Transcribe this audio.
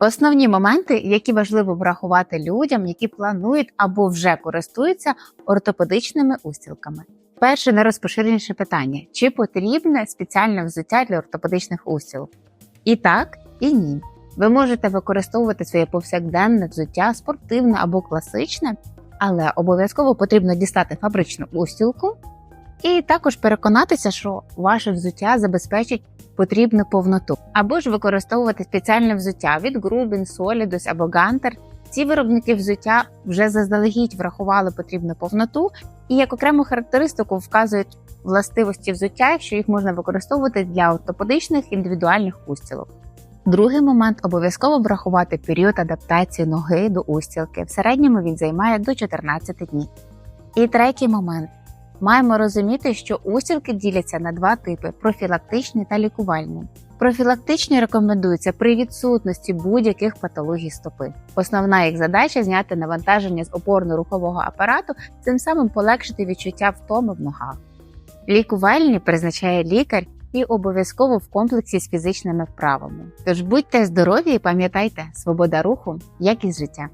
Основні моменти, які важливо врахувати людям, які планують або вже користуються ортопедичними устілками. Перше найрозпоширеніше питання: чи потрібне спеціальне взуття для ортопедичних устілок? І так, і ні. Ви можете використовувати своє повсякденне взуття, спортивне або класичне, але обов'язково потрібно дістати фабричну устілку і також переконатися, що ваше взуття забезпечить потрібну повноту, або ж використовувати спеціальне взуття від Grubin, Solidus або Гантер. Ці виробники взуття вже заздалегідь врахували потрібну повноту і як окрему характеристику вказують властивості взуття, що їх можна використовувати для ортопедичних індивідуальних устілок. Другий момент обов'язково врахувати період адаптації ноги до устілки. В середньому він займає до 14 днів. І третій момент. Маємо розуміти, що устілки діляться на два типи: профілактичні та лікувальні. Профілактичні рекомендуються при відсутності будь-яких патологій стопи. Основна їх задача зняти навантаження з опорно-рухового апарату, цим самим полегшити відчуття втоми в ногах. Лікувальні призначає лікар і обов'язково в комплексі з фізичними вправами. Тож будьте здорові і пам'ятайте, свобода руху, якість життя.